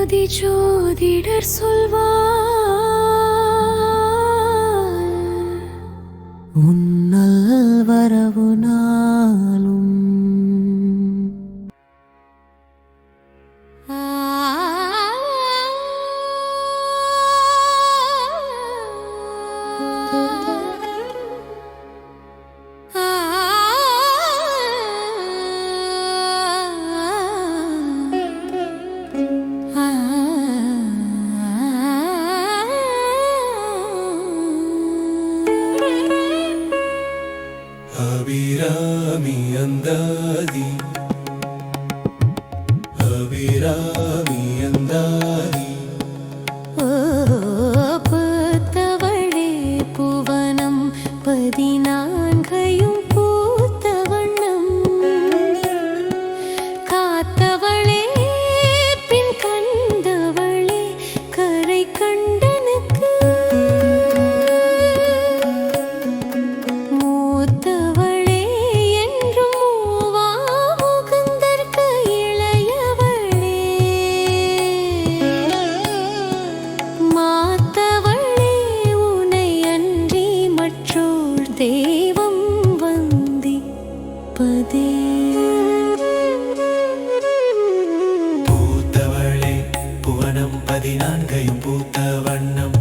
ஜோதி ஜோதிடர் சொல்வார். உன்னல் வரவு அபிராமி அந்தாதி. அபிராமி அந்தாதி. பூத்த வண்ணம்